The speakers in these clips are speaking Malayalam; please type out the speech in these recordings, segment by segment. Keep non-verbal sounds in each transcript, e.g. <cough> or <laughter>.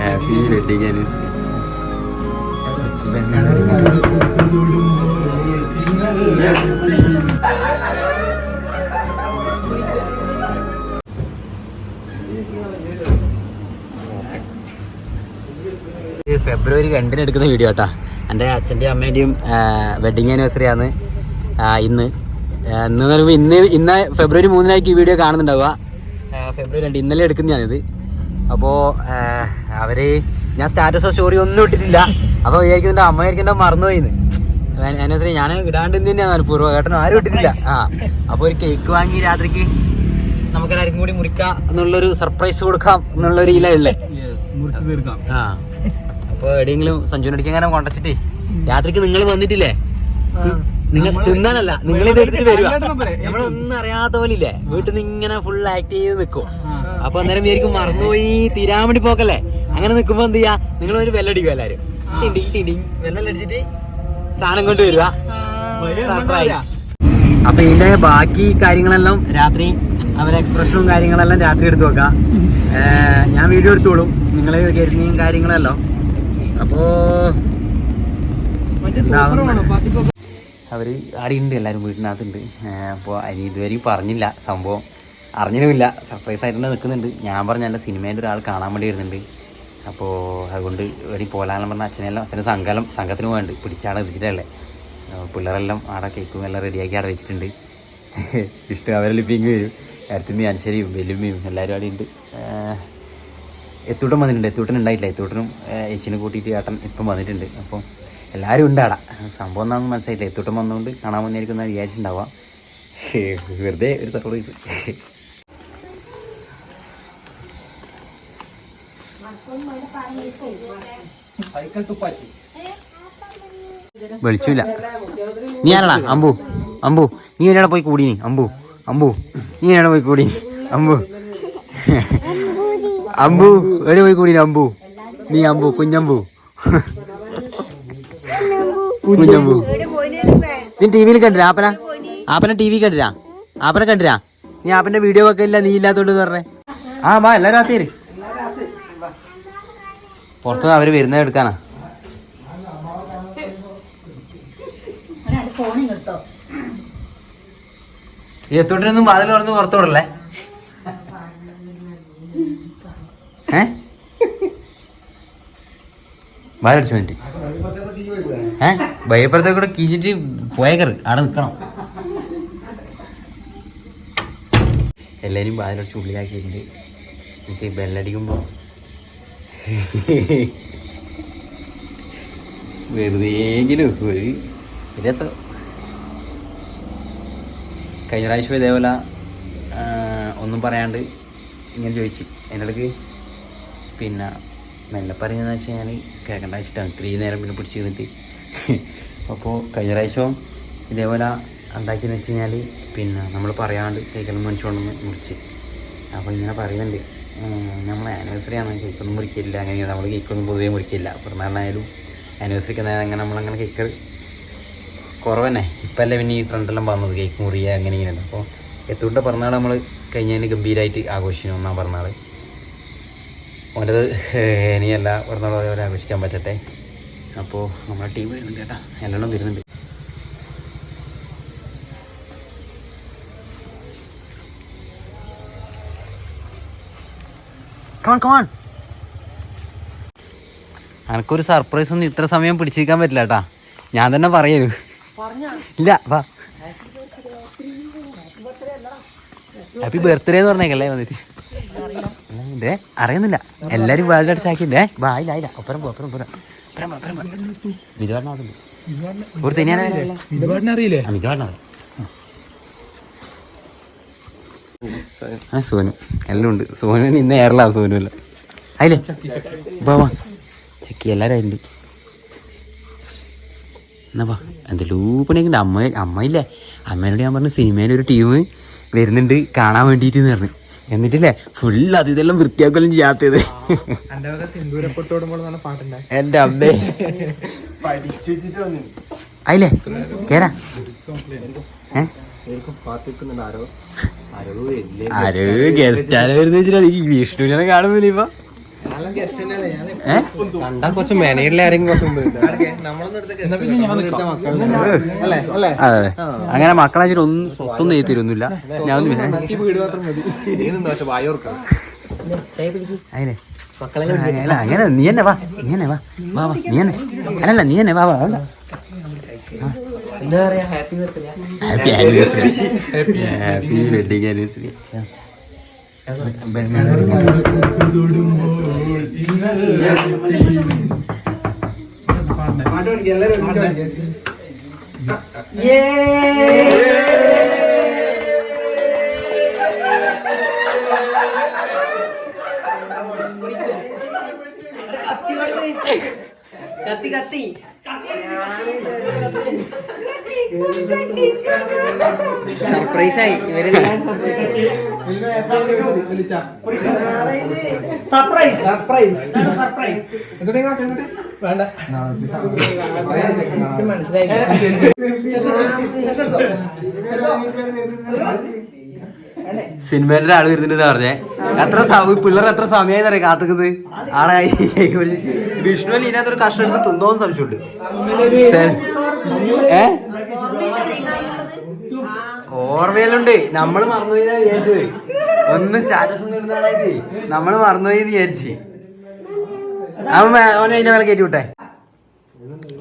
ഹാപ്പി വെഡിങ് ഫെബ്രുവരി രണ്ടിന് എടുക്കുന്ന വീഡിയോ കേട്ടാ എന്റെ അച്ഛന്റെയും അമ്മേന്റെയും വെഡിങ് ആനിവേഴ്സറി ആണ് ഇന്ന്. ഇന്ന് പറയുമ്പോൾ ഇന്ന് ഇന്ന് ഫെബ്രുവരി മൂന്നിനായിരിക്കും ഈ വീഡിയോ കാണുന്നുണ്ടാവുക. ഫെബ്രുവരി രണ്ട് ഇന്നലെ എടുക്കുന്നതാണിത്. അപ്പോൾ അവർ ഞാൻ സ്റ്റാറ്റസോ സ്റ്റോറി ഒന്നും ഇട്ടിട്ടില്ല. അപ്പോൾ വിചാരിക്കുന്നുണ്ട് അമ്മ വിചാരിക്കുന്നുണ്ടോ മറന്നുപോയിന്ന്. ആനിവേഴ്സറി ഞാൻ ഇടാണ്ട് തന്നെയാണ് പൂർവ ഏട്ടനും ആരും ഇട്ടിട്ടില്ല. ആ അപ്പോൾ ഒരു കേക്ക് വാങ്ങി രാത്രിക്ക് നമുക്കെല്ലാവർക്കും കൂടി മുറിക്കാം എന്നുള്ളൊരു സർപ്രൈസ് കൊടുക്കാം എന്നുള്ള ഒരു ഉള്ളേ. മുറിച്ച് തീർക്കാം. ആ അപ്പൊ എവിടെയെങ്കിലും സഞ്ജുനടിക്ക് അങ്ങനെ കൊണ്ടച്ചിട്ടേ രാത്രിക്ക് നിങ്ങൾ വന്നിട്ടില്ലേ? നിങ്ങൾ തിന്നാനല്ല നിങ്ങൾ ഇത് എടുത്തിട്ട് വരുവാ നമ്മളൊന്നും അറിയാത്ത പോലെ ഇല്ലേ? വീട്ടിൽ നിന്ന് ഇങ്ങനെ ഫുൾ ആക്ട് ചെയ്ത് നിൽക്കും. അപ്പൊ അന്നേരം വിചാരിക്കും മറന്നുപോയി തീരാൻ വേണ്ടി പോക്കല്ലേ? അങ്ങനെ നിൽക്കുമ്പോ എന്ത് ചെയ്യാ? നിങ്ങൾ ഒരു വെല്ലടിക്കും എല്ലാരും. വെല്ലടിച്ചിട്ട് സാധനം കൊണ്ട് വരുക. സർപ്രൈസ് അപ്പൊ ഇതിന്റെ ബാക്കി കാര്യങ്ങളെല്ലാം രാത്രി അവരെ എക്സ്പ്രഷനും കാര്യങ്ങളെല്ലാം രാത്രി എടുത്തു വെക്കാം. ഞാൻ വീഡിയോ എടുത്തോളും. നിങ്ങളെ കരുതിയും കാര്യങ്ങളെല്ലാം. അപ്പോ അവർ ആടെ ഉണ്ട് എല്ലാവരും വീട്ടിനകത്തുണ്ട് അപ്പോൾ അനി ഇതുവരെയും പറഞ്ഞില്ല സംഭവം. അറിഞ്ഞിട്ടുമില്ല സർപ്രൈസ് ആയിട്ട് നിൽക്കുന്നുണ്ട്. ഞാൻ പറഞ്ഞ എന്റെ സിനിമേന്റെ ഒരാൾ കാണാൻ വേണ്ടി വരുന്നുണ്ട്. അപ്പോൾ അതുകൊണ്ട് എവിടെ പോലാന്ന് പറഞ്ഞ അച്ഛനെല്ലാം അച്ഛന്റെ സംഘം സംഘത്തിന് പോകാണ്ട് പിടിച്ചാടെ എത്തിച്ചിട്ടല്ലേ. പിള്ളേരെല്ലാം ആടെ കേക്കും എല്ലാം റെഡിയാക്കി അവിടെ വെച്ചിട്ടുണ്ട്. <laughs> ഇഷ്ടം അവരെല്ലാം ഇപ്പം ഇങ്ങ് വരും. അടുത്തുനിന്ന് അനുശരിയും വെല്ലുമ്മയും എല്ലാവരും അവിടെ ഉണ്ട്. എത്തൂട്ടൻ വന്നിട്ടുണ്ട്. എത്തൂട്ടൻ ഉണ്ടായിട്ടില്ല. എത്തൂട്ടനും എച്ചിനെ കൂട്ടിയിട്ട് ഏട്ടൻ ഇപ്പം വന്നിട്ടുണ്ട്. അപ്പം എല്ലാവരും ഉണ്ട് സംഭവം എന്താണെന്ന് മനസ്സിലായില്ല എത്തൂട്ടൻ വന്നുകൊണ്ട് കാണാൻ വന്നിരിക്കുന്ന വിചാരിച്ചിട്ടുണ്ടാവാം. <laughs> വെറുതെ ഒരു സർപ്രൈസ് വെളിച്ചില്ല നീ ആരടാ? അമ്പു. അമ്പു. നീ എന്നോട് പോയി കൂടി അമ്പു. അമ്പു. നീ എന്നോട് പോയി കൂടി അമ്പു. അമ്പു. എവിടെ പോയി കൂടി അമ്പു? നീ അമ്പു. കുഞ്ഞമ്പു. കുഞ്ഞമ്പു. നീ ടി വിയിൽ കണ്ടിരാ? ആപ്പന? ആപ്പന ടി വി കണ്ടിരാ? ആപ്പനെ കണ്ടിരാ? നീ ആപ്പന്റെ വീഡിയോ ഒക്കെ ഇല്ല നീ ഇല്ലാത്തോണ്ട് പറഞ്ഞേ. ആ വാ എല്ലാരും ആത്തേര് പുറത്ത് അവർ വരുന്നത് എടുക്കാനാ? ഈ എത്തോട്ടിനൊന്നും വാതിൽ തുറന്ന് പുറത്തു വിടല്ലേ? ഏ? വാതിലടിച്ചു മിനിറ്റ്. ഏ? ഭയപ്പുറത്തെ കൂടെ കീച്ചിട്ട് പോയേക്കറ് അവിടെ നിൽക്കണം എല്ലാവരും വാതിലടിച്ച് ഉള്ളിലാക്കിയിട്ടുണ്ട്. എനിക്ക് ബെല്ലടിക്കുമ്പോ <laughs> വെറുതെയെങ്കിലും ഒരു രസം. കഴിഞ്ഞ പ്രാവശ്യം ഇതേപോലെ ഒന്നും പറയാണ്ട് ഇങ്ങനെ ചോദിച്ചു. എന്റെ ഇടയ്ക്ക് പിന്നെ മെല്ലെ പറയുന്നതെന്ന് വെച്ച് കഴിഞ്ഞാൽ കേൾക്കേണ്ട വെച്ചിട്ടാണ്. ഇത്രയും നേരം പിന്നെ പിടിച്ച് നിന്നിട്ട് <laughs> അപ്പോൾ കഴിഞ്ഞ പ്രാവശ്യം ഇതേപോലെ ഉണ്ടാക്കിയെന്ന് വെച്ച് കഴിഞ്ഞാൽ പിന്നെ നമ്മൾ പറയാണ്ട് കേൾക്കണം മനുഷ്യകൊണ്ടൊന്ന് മുറിച്ച്. അപ്പോൾ ഇങ്ങനെ പറയുന്നുണ്ട്. നമ്മൾ ആനിവേഴ്സറി ആണ് കേക്കൊന്നും മുറിക്കില്ല. അങ്ങനെ നമ്മൾ കേക്കൊന്നും പൊതുവേ മുറിക്കില്ല. പിറന്നാളിനായാലും ആനിവേഴ്സറിക്ക് അങ്ങനെ നമ്മളങ്ങനെ കേക്ക് കുറവന്നെ. ഇപ്പം അല്ലേ പിന്നെ ഈ ട്രെൻഡെല്ലാം വന്നത് കേക്ക് മുറിയ അങ്ങനെ ഇങ്ങനെയുണ്ട് അപ്പോൾ എത്തുകൊണ്ട് പിറന്നാൾ നമ്മൾ കഴിഞ്ഞതിന് ഗംഭീരമായിട്ട് ആഘോഷിക്കുന്നു ഒന്നാം പിറന്നാൾ ഓന്റെത് ഇനിയല്ല പിറന്നാൾ പോലെ ആഘോഷിക്കാൻ പറ്റട്ടെ. അപ്പോൾ നമ്മുടെ ടീം വരുന്നുണ്ട് കേട്ടാ. എല്ലാം വരുന്നുണ്ട്. കമാൺ കമോൺ എനക്കൊരു സർപ്രൈസ് ഒന്നും ഇത്ര സമയം പിടിച്ചിരിക്കാൻ പറ്റില്ല കേട്ടാ ഞാൻ തന്നെ പറയൂ ഇല്ല വാ. ഹാപ്പി ബർത്ത്ഡേ എന്ന് പറഞ്ഞേക്കല്ലേ വന്നിട്ട്. ഇതേ അറിയുന്നില്ല. എല്ലാരും വേൾഡ് അടിച്ചാക്കിണ്ടേ വാ ഇല്ല ഇല്ല. ഒപ്പരം പോ ഒപ്പരം പോരാ ഒപ്പരം പോ, ഒപ്പരം പോ. മിതുവാടിനെ ആക്കുന്നുണ്ട്. ഒരു തന്നെയാണ് അറിയില്ലേ മിതുവാടിനെ ആ സോനു. എല്ലാം ഉണ്ട്. സോനു ഇന്ന് ഏറലാവും സോനു അല്ല അയില്ലേ ബാബാ ചക്കി എല്ലാവരും അതിലുണ്ട് എന്നാ എന്തെല്ലോ പണിയൊക്കെ അമ്മ അമ്മയില്ലേ? അമ്മേനോട് ഞാൻ പറഞ്ഞു സിനിമേന്റെ ഒരു ടീം വരുന്നുണ്ട്. കാണാൻ വേണ്ടിയിട്ട് പറഞ്ഞു. എന്നിട്ടില്ലേ? ഫുൾ അത് ഇതെല്ലാം വൃത്തിയാക്കലും ചെയ്യാത്തത്. എന്റെ അമ്മ. അതിലേ കേരാ ഏ? ആരോ. ഗസ്റ്റ് ആരോ വരുന്ന വെച്ചിട്ട് വിഷ്ണുവിനെ കാണുന്നില്ല ഇപ്പൊ. കുറച്ച് അങ്ങനെ മക്കളെ ഒന്നും സ്വത്തൊന്നും ചെയ്ത് തരുന്നില്ല. ഞാൻ ഒന്ന് വരാം. വീട് മാത്രം മതി. നീ നിന്ന്? പക്ഷെ വായോർക്കാം അതിനെ അങ്ങനെ നീ തന്നെ വാ. നീ തന്നെ വാ. വാ വാ. നീ തന്നെ അല്ലല്ല നീ തന്നെ വാ വാ. വാ. Happy anniversary happy wedding anniversary കത്തി കത്തി സർപ്രൈസ് ആയി. ഇവരെല്ലാം <laughs> സർപ്രൈസ്. വേണ്ട. മനസ്സിലായി സിനിമേന്റെ ആൾ വരുന്നുണ്ട് പറഞ്ഞേ. എത്ര സമയം പിള്ളേർ എത്ര സമയമായി തരാം കാത്തുക്കുന്നത്? ആളായി വിഷ്ണുവിൽ ഇതിനകത്തൊരു കഷ്ണം എടുത്ത് തിന്നോന്ന് സംശയമുണ്ട്. ഏ? ഓർമ്മയിലുണ്ട്. നമ്മൾ മറന്നുപോയി വിചാരിച്ചത്? ഒന്ന് സ്റ്റാറ്റസ് ഒന്നും ഇടുന്നതായിട്ട് നമ്മൾ മറന്നുപോയി വിചാരിച്ച്. അവൻ അവനെ അതിന്റെ മേലെ കയറ്റി വിട്ടെ.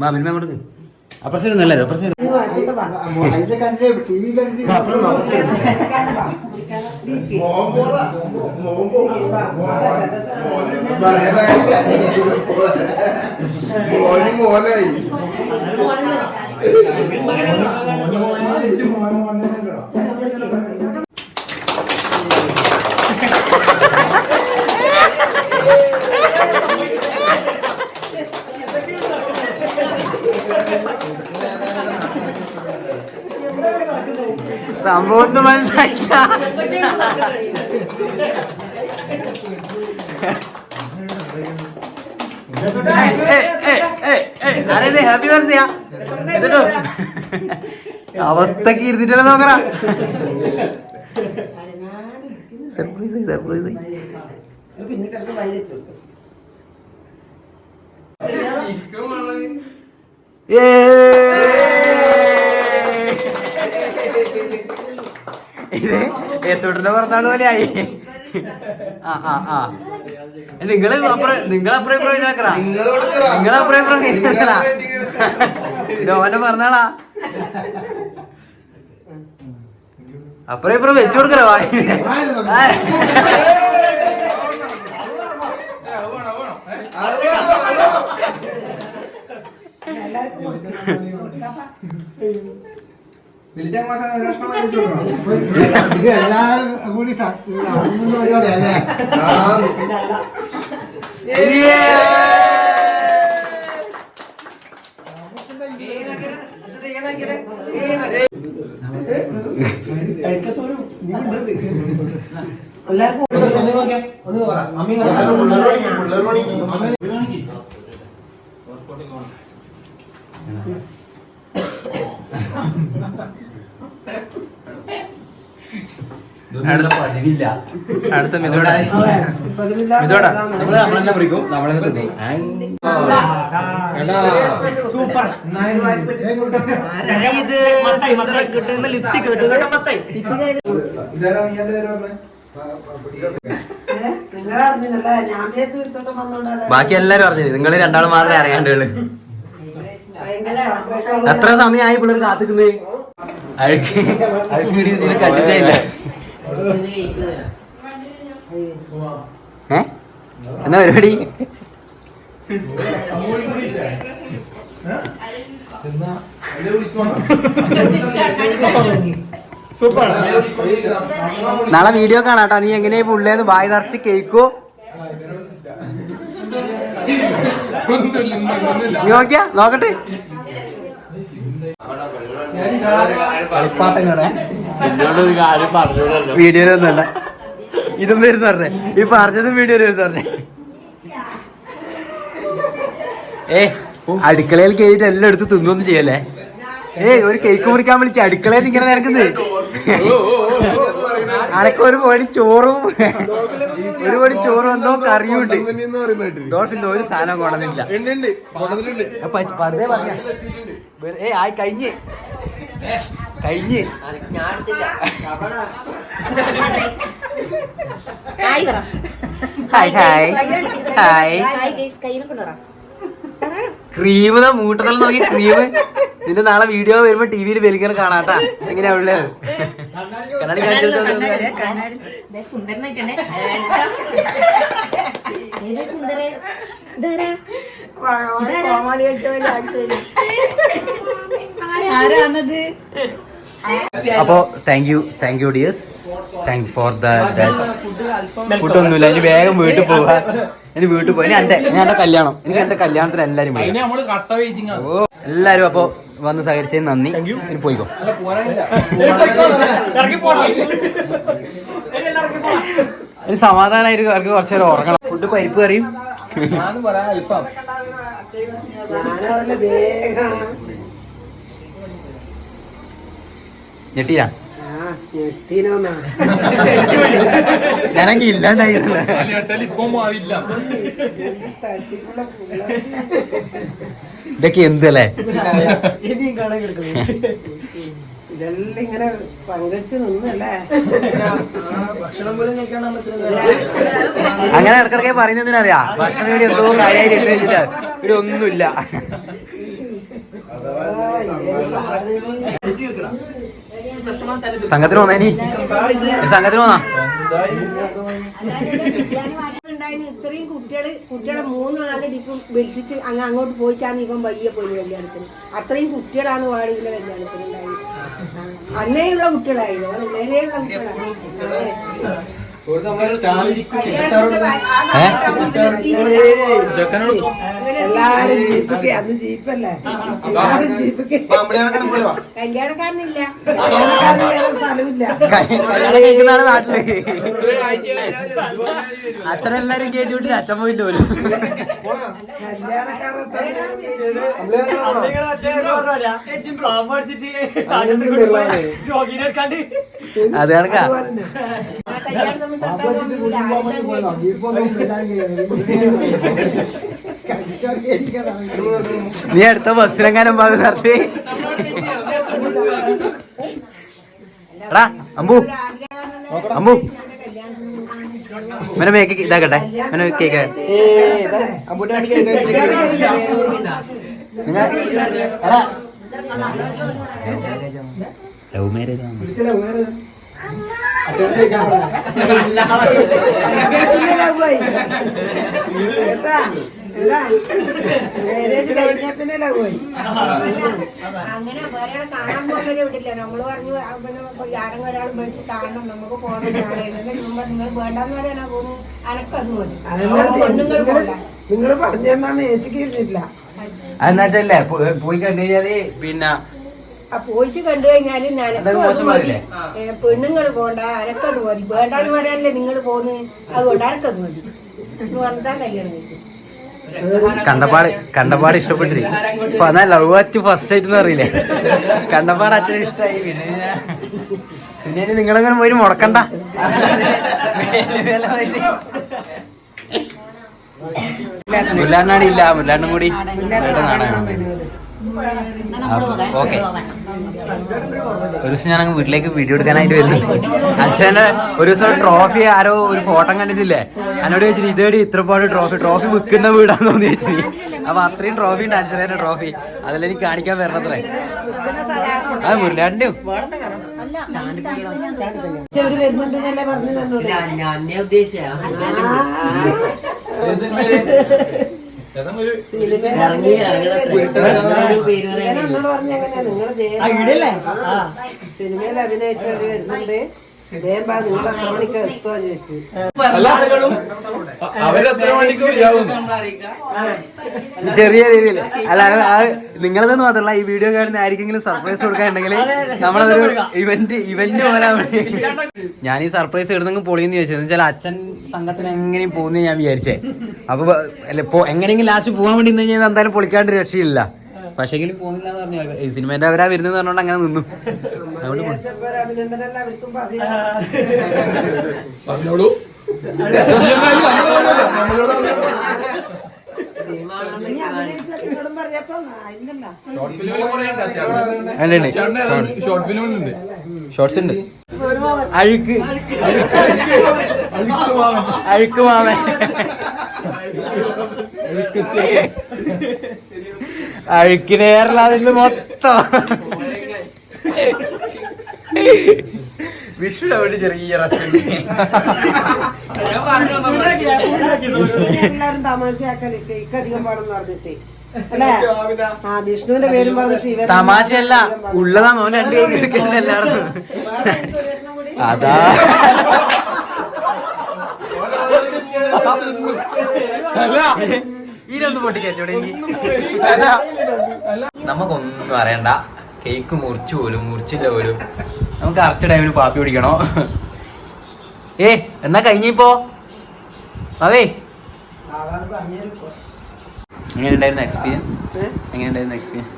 വാ കൊടുക്ക് അപ്പുറം സംഭവം മനസ്സിലായില്ല. ഹാപ്പി ബർത്ത്ഡേയാ എന്നിട്ടോ <laughs> അവസ്ഥക്ക് ഇരുന്നിട്ടല്ലേ നോക്കറ സർപ്രൈസ് സർപ്രൈസ് ഇത് ഏത്തോട്ടിന്റെ പോലെ പോലെയായി ആ ആ ആ. അപ്പുറം ഇപ്പുറം ഇപ്പുറം ഇതിനക്കറാ ലോന്റെ പറഞ്ഞാളാ അപ്പുറം ഇപ്പുറം വെച്ചു കൊടുക്കറോ എല്ലാരും കൂടി പരിപാടിയല്ലേ അടുത്ത മിതോടെ മിതോടാ നമ്മൾ നമ്മളെന്നെ ഇത്? കിട്ടുന്ന ലിപ്സ്റ്റിക് ബാക്കി എല്ലാരും അറിഞ്ഞില്ല നിങ്ങൾ രണ്ടാളും മാത്രമേ അറിയാണ്ടുള്ളു എത്ര സമയമായി പിള്ളേർ കാത്തിക്കുന്നേ? അഴുക്ക് അഴുക്കിടി ഇതിനെ കണ്ടിട്ടില്ല എന്നാ പരിപാടി? നാളെ വീഡിയോ കാണാട്ടോ. നീ എങ്ങനെയാ പുള്ളേന്ന് വായി നിറച്ച് കേക്കോ? നീ നോക്കിയാ? നോക്കട്ടെ. വീഡിയോയിൽ ഒന്നല്ല ഇതും വരുന്ന പറഞ്ഞേ. ഈ പറഞ്ഞതും വീഡിയോയിൽ വരുന്ന പറഞ്ഞേ. ഏ അടുക്കളയിൽ കേട്ട് എല്ലാം എടുത്ത് തിന്നൊന്നും ചെയ്യല്ലേ? ഏ ഒരു കേക്ക് മുറിക്കാൻ വിളിച്ച് അടുക്കളയിൽ ഇങ്ങനെ നിരക്കുന്നത് അനക്ക് ഒരു പൊടി ചോറും. ഒരു പടി ചോറും എന്തോ കറിയും ഉണ്ട് ഡോട്ടിന്റെ ഡോൾഫിൻ ഒരു സാധനം കൊണ്ടുവന്നില്ല പറഞ്ഞ. ഏ ആയി കഴിഞ്ഞ്. കഴിഞ്ഞ്. Hi hi hi. ക്രീം മൂട്ടത്തിൽ നോക്കി ക്രീം. നിന്റെ നാളെ വീഡിയോ വരുമ്പോ ടിവിയിൽ വെലിങ്ങനെ കാണാട്ടാ. എങ്ങനെയാ ഉള്ളത് കണ്ണാടി കാണിച്ചു ആരാണത്? അപ്പോ thank you thank you dears thank for the food ഒന്നുമില്ല. ഇനി വേഗം വീട്ടിൽ പോവാ. ഇനി വീട്ടിൽ പോയി ഇനി എന്റെ ഞാൻ എന്റെ കല്യാണം. എനിക്ക് എന്റെ കല്യാണത്തിന് എല്ലാരും വരും. നമ്മൾ കട്ട വെയിറ്റിംഗ് ഓ എല്ലാരും അപ്പൊ വന്ന് സഹകരിച്ചതിന് നന്ദി. ഇനി പോയിക്കോ. ഇനി സമാധാനമായിട്ട് അവർക്ക് കുറച്ചു നേരം ഉറങ്ങണം. ഫുഡ് പരിപ്പ് കറിയും ഞാനും പറയാം അൽഫാം ഞാനവരുടെ വേഗം ഞെട്ടിയാ? തട്ടിക്കുള്ള പുള്ള. ഇതൊക്കെ എന്തല്ലേ? ഇതെല്ലാം ഇങ്ങനെ പങ്കെടുത്ത് നിന്നല്ലേ? അങ്ങനെ ഇടക്കിടക്കെ പറയുന്നതിനറിയാ ഭക്ഷണം വേണ്ടി എന്തോ കാര്യമായിട്ട് വെച്ചിട്ട് ഇവിടെ ഒന്നുമില്ല. സംഘത്തിന് പോന്നാ ഇനി സംഘത്തിന് പോന്നാ ഇത്രയും കുട്ടികൾ കുട്ടികളെ മൂന്ന് നാല് ഡിപ്പും വലിച്ചിട്ട് അങ്ങ് അങ്ങോട്ട് പോയിട്ടാണ് ഇവൻ വലിയ പോയി കല്യാണത്തിന് അത്രയും കുട്ടികളാണ് വാടിയിലെ കല്യാണത്തിന് ഉണ്ടായത് അന്നേയുള്ള കുട്ടികളായിരുന്നു നേരെയുള്ള കുട്ടികളാണ് എല്ലാരും ജീപ്പിക്ക് അന്ന് ജീപ്പല്ലേ? എല്ലാരും ജീപ്പിക്ക് കല്യാണക്കാരനില്ല. കല്യാണക്കാരന് വേറെ സ്ഥലമില്ല കല്യാണം കഴിക്കുന്നതാണ് നാട്ടിൽ. അച്ഛനെല്ലാരും കയറ്റി വിട്ടിട്ട് അച്ഛൻ പോയില്ല പോലും. അത് കണക്കാ. കല്യാണ സമയത്ത്. നീ അടുത്ത ബസ്സിലെങ്ങാനും പറഞ്ഞു പറഞ്ഞിട്ട് എടാ അമ്പു അമ്പു ഇവനെ മേക്ക് ഇതാക്കട്ടെ ഇവനെ കേക്ക് ലവ് മാരേജ് ആണ് പോയി കേട്ടാ എന്താ മാരേജ് കഴിഞ്ഞ പിന്നെ പോയി? അങ്ങനെ വേറെ കാണാൻ പോകുന്നതിനെ വിടില്ല. നമ്മൾ പറഞ്ഞു ആരും ഒരാൾ വെച്ച് കാണണം. നമുക്ക് പോകണം നിങ്ങൾ വേണ്ടാന്ന് പറയാനാ പോകുന്നു? അനക്കത് മതി. നിങ്ങൾ പോയി കണ്ടു കഴിഞ്ഞാൽ പിന്നെ പോയിച്ച് കണ്ടു മതി? പെണ്ണുങ്ങൾ പോണ്ട അനക്കത് മതി. വേണ്ടാന്ന് പറയാനല്ലേ നിങ്ങൾ പോന്ന് അതുകൊണ്ട് അനക്കത് മതി. എന്ന് പറഞ്ഞിട്ടാ കല്യാണം കഴിച്ചത്. കണ്ടപ്പാട് കണ്ടപ്പാട് ഇഷ്ടപ്പെട്ടിരി. അപ്പൊ എന്നാ ലവ് ആറ്റ് ഫസ്റ്റ് ആയിട്ട് അറിയില്ല കണ്ടപ്പാട് അച്ഛനും ഇഷ്ടമായി പിന്നെ പിന്നെ ഇനി നിങ്ങളങ്ങനെ പോയി മുടക്കണ്ട. മുല്ലാണ്ടാണ് ഇല്ല മുല്ലാണ്ടും കൂടി ഓക്കെ. ഒരു ദിവസം ഞാൻ അങ്ങ് വീട്ടിലേക്ക് വീഡിയോ എടുക്കാനായിട്ട് വരുന്നുണ്ട് അച്ഛന്റെ ഒരു ദിവസം ട്രോഫി ആരോ ഒരു ഫോട്ടോ കണ്ടിട്ടില്ലേ? എന്നോട് ചോദിച്ചിട്ട് ഇതേടി ഇത്രപാട് ട്രോഫി ട്രോഫി വിൽക്കുന്ന വീടാന്ന് തോന്നി ചേച്ചി. അപ്പൊ അത്രയും ട്രോഫി ഉണ്ട് അച്ഛനെ ട്രോഫി അതിലെനിക്ക് കാണിക്കാൻ വരണത്രേ. അത് ഞാൻ ഞാൻ ഉദ്ദേശിച്ച സിനിമയിൽ അഭിനയിച്ചവര് വരുന്നുണ്ട്. അവരെത്ര ചെറിയ രീതിയിൽ അല്ല നിങ്ങളതെന്ന് മാത്രമല്ല ഈ വീഡിയോ കാണുന്ന ആർക്കെങ്കിലും സർപ്രൈസ് കൊടുക്കാനുണ്ടെങ്കിൽ നമ്മളതൊരു ഇവന്റ് ഇവന്റ് പോലെ ഞാൻ ഈ സർപ്രൈസ് ഇടുന്നെങ്കിൽ പൊളിയെന്ന് ചോദിച്ചത്. വെച്ചാൽ അച്ഛൻ സംഘത്തിന് എങ്ങനെയും പോകുന്നേ ഞാൻ വിചാരിച്ചേ. അപ്പൊ അല്ല എങ്ങനെയെങ്കിലും ലാസ്റ്റ് പോകാൻ വേണ്ടി കഴിഞ്ഞാൽ എന്തായാലും പൊളിക്കാണ്ട് രക്ഷയില്ല. പക്ഷെങ്കിലും പോകുന്നില്ല എന്ന് പറഞ്ഞു ഈ സിനിമേന്റെ അവരാ വരുന്നത് പറഞ്ഞോണ്ട് അങ്ങനെ നിന്നു. അതുകൊണ്ട് ഷോർട്സ് ഉണ്ട്. അഴുക്ക്. അഴുക്ക് മാമൻ. അഴുക്കിനേറില്ല മൊത്തം വിഷ്ണു അവിടെ ചെറിയ എല്ലാരും പാടെന്ന് പറഞ്ഞിട്ട് അല്ലേ വിഷ്ണുവിന്റെ പേരും പറഞ്ഞിട്ട് തമാശയല്ല ഉള്ളതാണോ രണ്ട് കൈ എടുക്കണ്ട എല്ലായിടത്തും അതാ ഇതിലൊന്നും നമുക്കൊന്നും അറിയണ്ട. കേക്ക് മുറിച്ചു പോലും മുറിച്ചില്ല പോലും. നമുക്ക് കറക്റ്റ് ടൈമിന് പാപ്പി പിടിക്കണോ? ഏ എന്നാ കഴിഞ്ഞിപ്പോ അവേ എങ്ങനെ ഉണ്ടായിരുന്നു എക്സ്പീരിയൻസ് എങ്ങനെ ഉണ്ടായിരുന്നു എക്സ്പീരിയൻസ്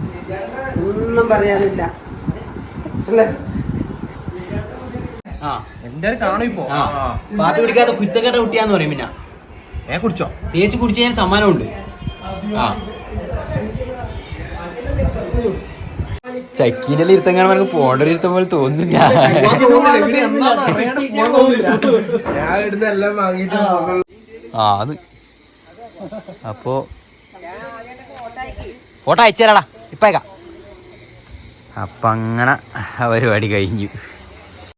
ഒന്നും പറയാനില്ല. ആ. എന്റെ കാണിപ്പോ ഇപ്പോ പാപ്പി പിടിക്കാത്ത കുറ്റക്കെട്ട കുട്ടിയാന്ന് പറയും പിന്നെ. ഏ കുടിച്ചോ? തേച്ച് കുടിച്ച് ഞാൻ സമ്മാനമുണ്ട്. ആ. ചക്കീന്റെ ഇരുത്തങ്ങാണ് നമുക്ക് പോണ്ട ഒരു പോലെ തോന്നുന്നില്ല. ആ അപ്പോ ഫോട്ടോ അയച്ചു തരാടാ ഇപ്പേക്കാം അപ്പങ്ങനെ പരിപാടി കഴിഞ്ഞു.